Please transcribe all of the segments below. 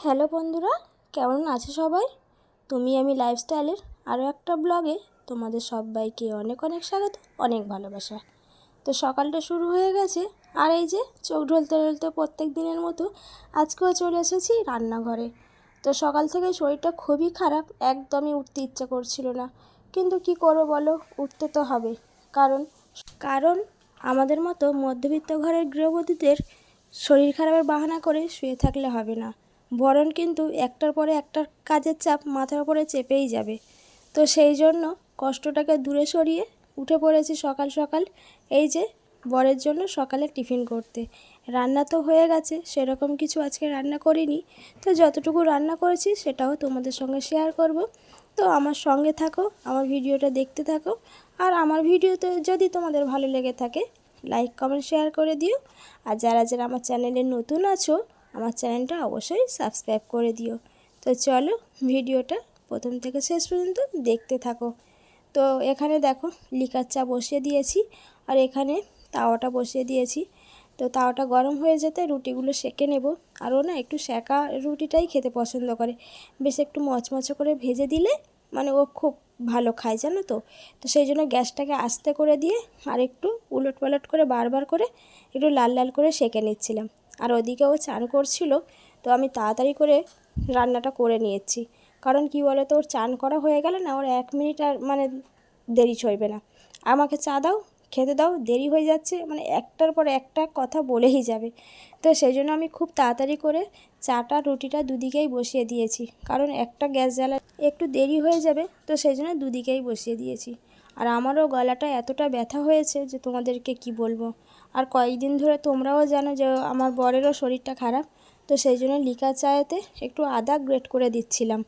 Hello বন্ধুরা, কেমন আছে সবাই? তুমি আমি লাইফস্টাইলের আরও একটা ব্লগে তোমাদের সবাইকে অনেক অনেক স্বাগত, অনেক ভালোবাসা। তো সকালটা শুরু হয়ে গেছে, আর এই যে চোখ ঢলতে ঢলতে প্রত্যেক দিনের মতো আজকেও চলে এসেছি রান্নাঘরে। তো সকাল থেকে শরীরটা খুবই খারাপ, একদমই উঠতে ইচ্ছে করছিল না। কিন্তু কি করব বলো, উঠতে তো হবে। কারণ কারণ আমাদের মতো মধ্যবিত্ত ঘরের গৃহবধূদের শরীর খারাপের বাহানা করে শুয়ে থাকলে হবে না। বরং কিন্তু একটার পরে একটার কাজের চাপ মাথার উপরে চেপেই যাবে। তো সেই জন্য কষ্টটাকে দূরে সরিয়ে উঠে পড়েছি সকাল সকাল। এই যে বরের জন্য সকালে টিফিন করতে। রান্না তো হয়ে গেছে, সেরকম কিছু আজকে রান্না করিনি। তো যতটুকু রান্না করেছি সেটাও তোমাদের সঙ্গে শেয়ার করব। তো আমার সঙ্গে থাকো, আমার ভিডিওটা দেখতে থাকো। আর আমার ভিডিওতে যদি তোমাদের ভালো লেগে থাকে লাইক কমেন্ট শেয়ার করে দিও। আর যারা যারা আমার চ্যানেলে নতুন আছো আমার চ্যানেলটা অবশ্যই সাবস্ক্রাইব করে দিও। তো চলো ভিডিওটা প্রথম থেকে শেষ পর্যন্ত দেখতে থাকো। তো এখানে দেখো লিকার চা বসিয়ে দিয়েছি আর এখানে তাওয়াটা বসিয়ে দিয়েছি। তো তাওয়াটা গরম হয়ে যেতে রুটিগুলো সেকে নেব। আর ও না একটু সেকা রুটিটাই খেতে পছন্দ করে। বেশ একটু মচমচে করে ভেজে দিলে মানে ও খুব ভালো খায়, জানো তো? তো সেই জন্য গ্যাসটাকে আস্তে করে দিয়ে আর একটু উলট পালট করে বারবার করে একটু লাল লাল করে সেকে নিচ্ছিলাম। আর ওদিকে ও চান করছিল, তো আমি তাড়াতাড়ি করে রান্নাটা করে নিয়েছি। কারণ কি বলো তো ওর চান করা হয়ে গেলে না ওর এক মিনিট আর মানে দেরি চলবে না। আমাকে চা দাও, খেতে দাও, দেরি হয়ে যাচ্ছে মানে একটার পর একটা কথা বলেই যাবে। তো সেই জন্য আমি খুব তাড়াতাড়ি করে চাটা, রুটিটা দুদিকেই বসিয়ে দিয়েছি। কারণ একটা গ্যাস জ্বালা একটু দেরি হয়ে যাবে, তো সেই জন্য দুদিকেই বসিয়ে দিয়েছি। আর আমারও গলাটা এতটা ব্যথা হয়েছে যে তোমাদেরকে কি বলব? আর কয়েকদিন ধরে তোমরাও জানো যে আমার বরেরও শরীরটা খারাপ, তো সেই জন্য লিকা চায়েতে একটু আদা গ্রেট করে দিচ্ছিলাম।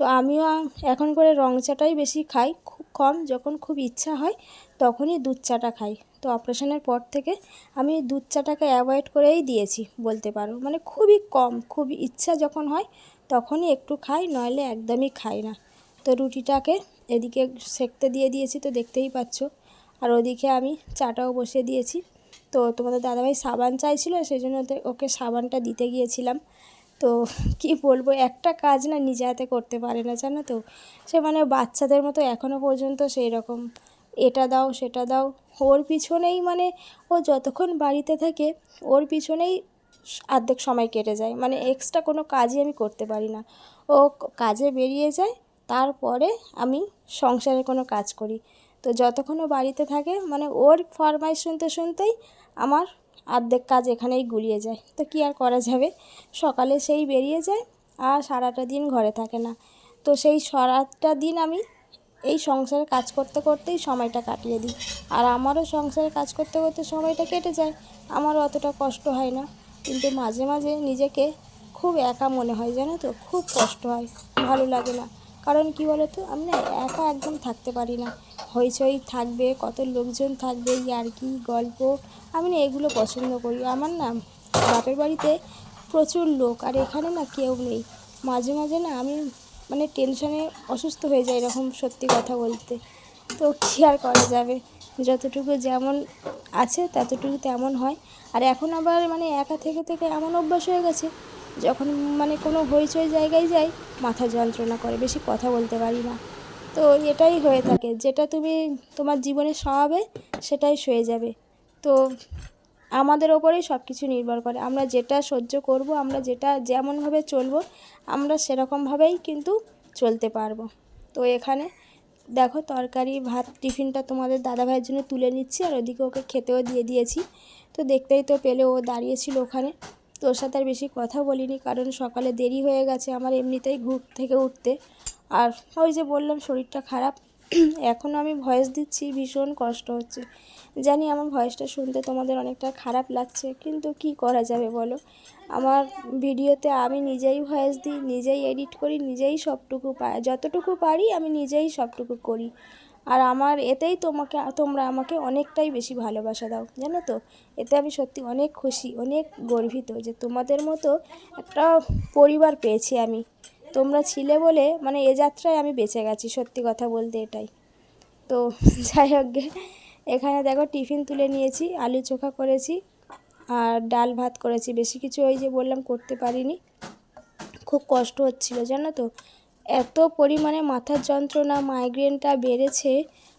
তো আমিও এখন করে রং চাটাই বেশি খাই, খুব কম, যখন খুব ইচ্ছা হয়, তখনই দুধ চাটা খাই। তো অপারেশনের পর থেকে আমি দুধ চাটাকে অ্যাভয়েড করেই দিয়েছি বলতে পারো। মানে খুবই কম খুব ইচ্ছা যখন হয় তখনই একটু খাই, নইলে একদমই খাই না। তো রুটিটাকে এদিকে সেকতে দিয়ে দিয়েছি তো দেখতেই পাচ্ছ। আর ওদিকে আমি চাটাও বসিয়ে দিয়েছি। তো তোমাদের দাদাভাই সাবান চাইছিল সেই জন্য ওকে সাবানটা দিতে গিয়েছিলাম। তো কি বলব, একটা কাজ না নিজে হাতে করতে পারে না, জানো তো? সে মানে বাচ্চাদের মতো এখনও পর্যন্ত সেই রকম এটা দাও, সেটা দাও ওর পিছনেই মানে ও যতক্ষণ বাড়িতে থাকে, ওর পিছনেই অর্ধেক সময় কেটে যায়। মানে এক্সট্রা কোনো কাজই আমি করতে পারি না। ও কাজে বেরিয়ে যায়, তারপরে আমি সংসারে কোনো কাজ করি। তো যতক্ষণ ও বাড়িতে থাকে মানে ওর ফরমাইশ শুনতে শুনতেই আমার অর্ধেক কাজ এখানেই গুলিয়ে যায়। তো কী আর করা যাবে? সকালে সেই বেরিয়ে যায় আর সারাটা দিন ঘরে থাকে না। তো সেই সারাটা দিন আমি এই সংসারে কাজ করতে করতেই সময়টা কাটিয়ে দিই। আর আমারও সংসারে কাজ করতে করতে সময়টা কেটে যায়। আমারও অতটা কষ্ট হয় না। কিন্তু মাঝে মাঝে নিজেকে খুব একা মনে হয়, জানো তো? খুব কষ্ট হয়। ভালো লাগে না। কারণ কি বলো তো আমি না একা একদম থাকতে পারি না। হইচই থাকবে, কত লোকজন থাকবে আর ইয়ার্কি গল্প? আমি না এগুলো পছন্দ করি। আমার না বাপের বাড়িতে প্রচুর লোক, আর এখানে না কেউ নেই। মাঝে মাঝে না আমি মানে টেনশনে অসুস্থ হয়ে যায় এরকম সত্যি কথা বলতে। তো কী আর করা যাবে? যতটুকু যেমন আছে ততটুকু তেমন হয়। আর এখন আবার মানে একা থেকে থেকে এমন অভ্যাস হয়ে গেছে, যখন মানে কোনো হইচই জায়গায় যাই, মাথা যন্ত্রণা করে, বেশি কথা বলতে পারি না। তো এটাই হয়ে থাকে, যেটা তুমি তোমার জীবনে সহাবে সেটাই সয়ে যাবে। তো আমাদের ওপরেই সব কিছু নির্ভর করে। আমরা যেটা সহ্য করব, আমরা যেটা যেমনভাবে চলবো, আমরা সেরকমভাবেই কিন্তু চলতে পারব। তো এখানে দেখো তরকারি, ভাত, টিফিনটা তোমাদের দাদাভাইয়ের জন্য তুলে নিচ্ছি আর ওদিকে ওকে খেতেও দিয়ে দিয়েছি। তো দেখতেই তো পেলে ও দাঁড়িয়েছিল ওখানে। তো ওর সাথে আর বেশি কথা বলিনি কারণ সকালে দেরি হয়ে গেছে আমার এমনিতেই ঘুর থেকে উঠতে। আর ওই যে বললাম শরীরটা খারাপ এখন আমি ভয়েস দিচ্ছি, ভীষণ কষ্ট হচ্ছে। জানি আমার ভয়েসটা শুনতে তোমাদের অনেকটা খারাপ লাগছে, কিন্তু কি করা যাবে বলো? আমার ভিডিওতে আমি নিজেই ভয়েস দিই, নিজেই এডিট করি, নিজেই সবটুকু পাই যতটুকু পারি আমি নিজেই সবটুকু করি। আর আমার এতেই তোমাকে, তোমরা আমাকে অনেকটাই বেশি ভালোবাসা দাও, জানো তো? এতে আমি সত্যি অনেক খুশি, অনেক গর্বিত যে তোমাদের মতো একটা পরিবার পেয়েছি আমি। তোমরা ছিলে বলে মানে এ যাত্রায় আমি বেঁচে গেছি, সত্যি কথা বলতে এটাই। তো যাই হোক এখানে দেখো টিফিন তুলে নিয়েছি, আলু চোখা করেছি, আর ডাল ভাত করেছি। বেশি কিছু ওই যে বললাম করতে পারিনি। খুব কষ্ট হচ্ছিল, জানো তো? এত পরিমাণে মাথার যন্ত্রণা মাইগ্রেনটা বেড়েছে,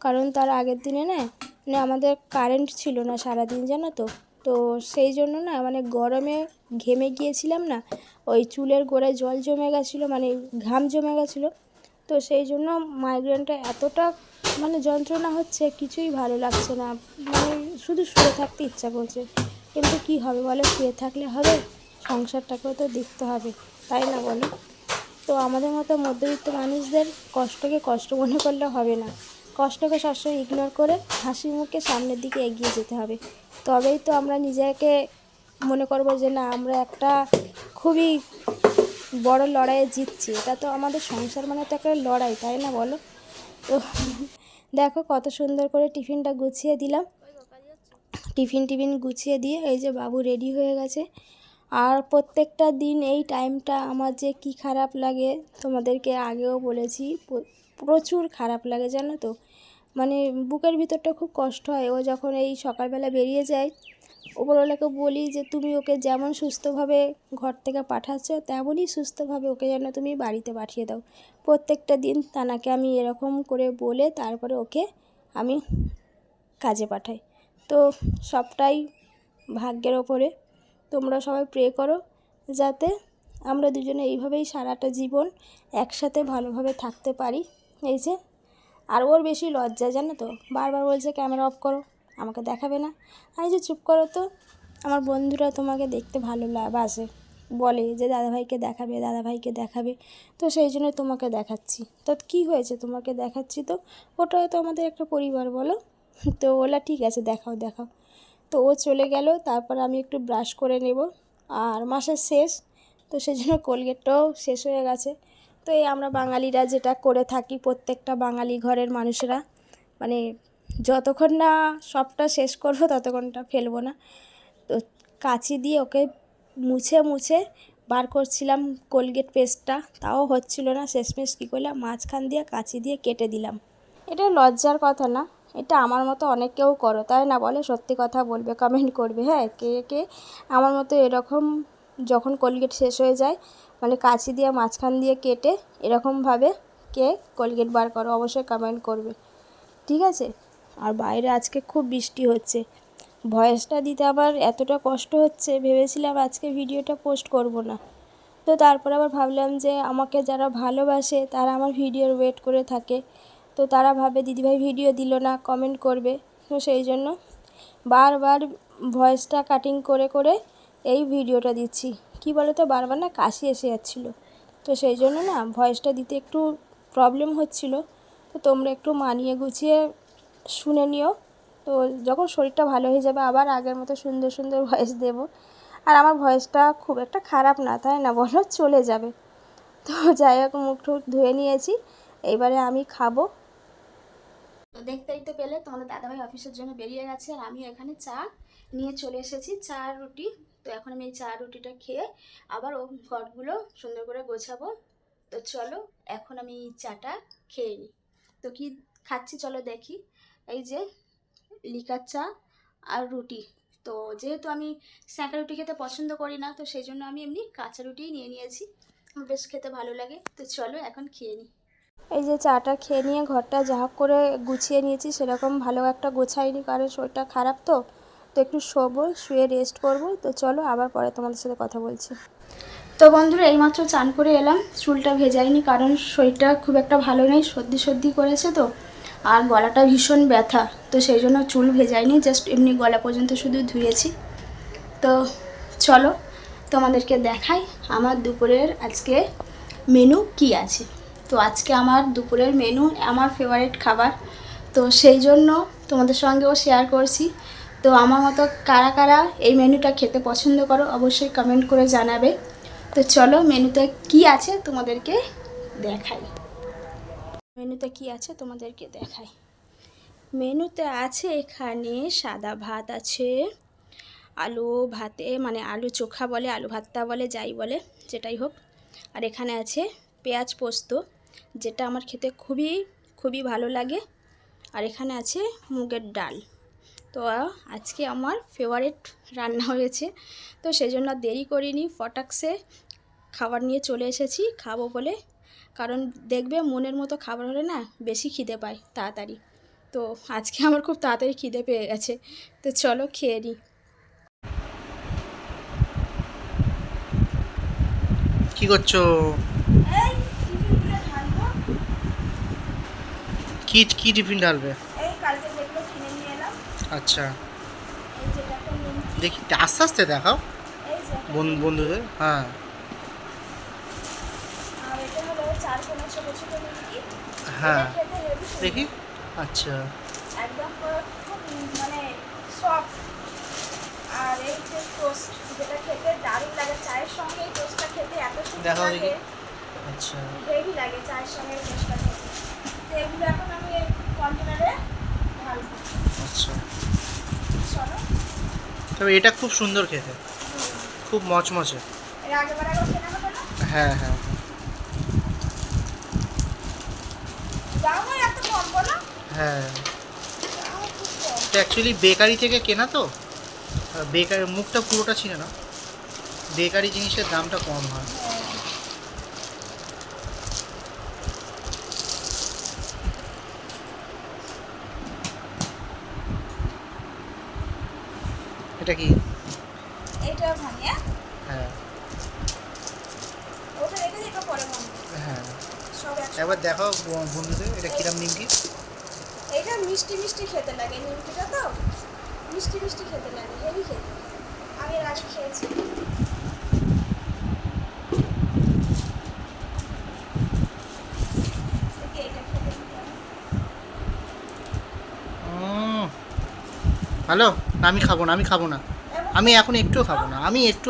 কারণ তার আগের দিনে না মানে আমাদের কারেন্ট ছিল না সারাদিন, জানো তো? তো সেই জন্য না মানে গরমে ঘেমে গিয়েছিলাম না, ওই চুলের গোড়ায় জল জমে গেছিল মানে ঘাম জমে গেছিল। তো সেই জন্য মাইগ্রেনটা এতটা মানে যন্ত্রণা হচ্ছে, কিছুই ভালো লাগছে না। মানে শুধু শুয়ে থাকতে ইচ্ছা করছে। কিন্তু কি হবে বলো? শুয়ে থাকলে হবে, সংসারটাকেও তো দেখতে হবে, তাই না বলো? তো আমাদের মতো মধ্যবিত্ত মানুষদের কষ্টকে কষ্ট মনে করলে হবে না। কষ্টকে সবসময় ইগনোর করে হাসি মুখে সামনের দিকে এগিয়ে যেতে হবে। তবেই তো আমরা নিজেকে মনে করব যে না, আমরা একটা খুবই বড় লড়াইয়ে জিতছি। এটা তো আমাদের সংসার মানে তো একটা লড়াই, তাই না বলো? তো দেখো কত সুন্দর করে টিফিনটা গুছিয়ে দিলাম। টিফিন টিফিন গুছিয়ে দিয়ে এই যে বাবু রেডি হয়ে গেছে। আর প্রত্যেকটা দিন এই টাইমটা আমার যে কি খারাপ লাগে, তোমাদেরকে আগেও বলেছি প্রচুর খারাপ লাগে, জানো তো? মানে বুকের ভিতরটা খুব কষ্ট হয়। ও যখন এই সকালবেলা বেরিয়ে যায় ওপরওয়ালাকে বলি যে, তুমি ওকে যেমন সুস্থভাবে ঘর থেকে পাঠাচ্ছ, তেমনই সুস্থভাবে ওকে যেন তুমি বাড়িতে পাঠিয়ে দাও। প্রত্যেকটা দিন তানাকে আমি এরকম করে বলে তারপরে ওকে আমি কাজে পাঠাই। তো সবটাই ভাগ্যের ওপরে। তোমরা সবাই প্রে করো যাতে আমরা দুজনে এইভাবেই সারাটা জীবন একসাথে ভালোভাবে থাকতে পারি। এই যে, আর ওর বেশি লজ্জা, জানো তো? বারবার বলছে, ক্যামেরা অফ করো। আমাকে দেখাবে না। আমি যে চুপ করো তো। আমার বন্ধুরা তোমাকে দেখতে ভালো বাসে। বলে যে দাদাভাইকে দেখাবে দাদাভাইকে দেখাবে। তো সেই জন্য তোমাকে দেখাচ্ছি। তো কী হয়েছে? তোমাকে দেখাচ্ছি তো? ওটাও তো আমাদের একটা পরিবার, বলো? তো ওলা ঠিক আছে, দেখাও দেখাও। তো ও চলে গেল। তারপর আমি একটু ব্রাশ করে নেব। আর মাসের শেষ। তো সেই জন্য কোলগেটটাও শেষ হয়ে গেছে। তো এই আমরা বাঙালিরা যেটা করে থাকি, প্রত্যেকটা বাঙালি ঘরের মানুষেরা মানে যতক্ষণ না সবটা শেষ করব, ততক্ষণটা ফেলব না। তো কাঁচি দিয়ে ওকে মুছে মুছে বার করছিলাম কোলগেট পেস্টটা, তাও হচ্ছিল না। শেষমেশ কী করলাম, মাঝখান দিয়ে কাঁচি দিয়ে কেটে দিলাম। এটা লজ্জার কথা না, এটা আমার মতো অনেক কেউ করো, তাই না বলে? সত্যি কথা বলবে কমেন্ট করবে হ্যাঁ? কে কে? আমার মতো এরকম যখন কোলগেট শেষ হয়ে যায় মানে কাঁচি দিয়ে মাঝখান দিয়ে কেটে এরকমভাবে কে কোলগেট বার করো, অবশ্যই কমেন্ট করবে। ঠিক আছে? আর বাইরে আজকে খুব বৃষ্টি হচ্ছে। ভয়েসটা দিতে আবার এতটা কষ্ট হচ্ছে, ভেবেছিলাম আজকে ভিডিওটা পোস্ট করব না। তো তারপর আবার ভাবলাম যে আমাকে যারা ভালোবাসে তারা আমার ভিডিওর ওয়েট করে থাকে। তো তারা ভাবে, দিদিভাই ভিডিও দিল না কমেন্ট করবে। তো সেই জন্য বারবার ভয়েসটা কাটিং করে করে এই ভিডিওটা দিচ্ছি। কি বলো তো বারবার না কাশি এসে যাচ্ছিল। তো সেই জন্য না ভয়েসটা দিতে একটু প্রবলেম হচ্ছিল। তো তোমরা একটু মানিয়ে গুছিয়ে শুনে নিও। তো যখন শরীরটা ভালো হয়ে যাবে, আবার আগের মতো সুন্দর সুন্দর ভয়েস দেবো। আর আমার ভয়েসটা খুব একটা খারাপ না, তাই না বলো? চলে যাবে। তো যাই হোক, মুখ টুক ধুয়ে নিয়েছি। এইবারে আমি খাব। তো দেখতেই তো পেলে তোমাদের দাদাভাই অফিসের জন্য বেরিয়ে গেছে, আর আমি এখানে চা নিয়ে চলে এসেছি, চা রুটি। তো এখন আমি এই চা রুটিটা খেয়ে আবার ও ঘরগুলো সুন্দর করে গোছাবো। তো চলো, এখন আমি চাটা খেয়ে নিই তো কি খাচ্ছি চলো দেখি। এই যে লিকার চা আর রুটি। তো যেহেতু আমি স্যাঁকা রুটি খেতে পছন্দ করি না, তো সেই জন্য আমি এমনি কাঁচা রুটিই নিয়ে নিয়েছি। আমার বেশ খেতে ভালো লাগে। তো চলো এখন খেয়ে নিই এই যে চাটা খেয়ে নিয়ে ঘরটা যা করে গুছিয়ে নিয়েছি, সেরকম ভালো একটা গোছাইনি, কারণ শরীরটা খারাপ তো। তো একটু শোবো, শুয়ে রেস্ট করব। তো চলো আবার পরে তোমাদের সাথে কথা বলছি। তো বন্ধুরা, এইমাত্র চান করে এলাম। চুলটা ভেজাইনি, কারণ শরীরটা খুব একটা ভালো নেই, সর্দি সর্দি করেছে তো। আর গলাটা ভীষণ ব্যথা, তো সেই জন্য চুল ভেজাইনি জাস্ট এমনি গলা পর্যন্ত শুধু ধুয়েছি। তো চলো তোমাদেরকে দেখাই আমার দুপুরের আজকে মেনু কি আছে। তো আজকে আমার দুপুরের মেনু আমার ফেভারিট খাবার। তো সেই জন্য তোমাদের সঙ্গেও শেয়ার করছি। তো আমার মতো কারা কারা এই মেনুটা খেতে পছন্দ করো, অবশ্যই কমেন্ট করে জানাবে। তো চলো মেনুতে কি আছে তোমাদেরকে দেখাই। মেনুতে কি আছে তোমাদেরকে দেখাই। মেনুতে আছে এখানে সাদা ভাত আছে, আলু ভাতে মানে আলু চোখা বলে, আলু ভাতটা বলে, যাই বলে, যেটাই হোক। আর এখানে আছে পেঁয়াজ পোস্ত, যেটা আমার খেতে খুবই খুবই ভালো লাগে। আর এখানে আছে মুগের ডাল। তো আজকে আমার ফেভারিট রান্না হয়েছে। তো সেই জন্য দেরি করিনি ফটাকসে খাবার নিয়ে চলে এসেছি, খাব বলে কারণ দেখবে মনের মতো খাবার হলে না বেশি খিদে পায় তাড়াতাড়ি। তো আজকে আমার খুব তাড়াতাড়ি খিদে পেয়ে গেছে। তো চলো খেয়ে নিই কি করছ? কি কি টিফিন ঢালবে? এই কালকে যেগুলো কিনে নিয়ে এলাম। আচ্ছা। দেখি আস্তে আস্তে দেখাও। বন্ধুদের হ্যাঁ আর এটা হলো চার কোনো ছোটো ছোটো নিমকি হ্যাঁ। দেখি। আচ্ছা। একদম খুব মানে সফট আর এই যে টোস্ট যেটা খেতে দারুণ লাগে। চায়ের সঙ্গে এই টোস্টটা খেতে এত সুন্দর লাগে। আচ্ছা। হেভি লাগে চায়ের সঙ্গে এই টোস্টটা খেতে। তো এগুলো এখন আমি কন্টেনারে ঢালবো। আচ্ছা। চলো। তবে এটা খুব সুন্দর খেতে। খুব মচমচে। এর আগেবার একবার কেনা হতো না? হ্যাঁ হ্যাঁ দামও এত কম বলো হ্যাঁ। অ্যাকচুয়ালি বেকারি থেকে কেনা তো? বেকারি মুখটা পুরোটা ছিল না বেকারি জিনিসের দামটা কম হয়। এটা কি? এটা ভাঙিয়ে? হ্যাঁ। ওটা রেখে দিই পরে ভাঙবো। হ্যাঁ। সব একবার দেখাও বন্ধুদের এটা কিরাম নিমকি? এটা মিষ্টি মিষ্টি খেতে লাগে নিমকিটা তো? মিষ্টি মিষ্টি খেতে লাগে হেভি খেতে আমি আগে খেয়েছি। না আমি খাব না আমি খাব না। আমি এখন একটুও খাব না আমি একটু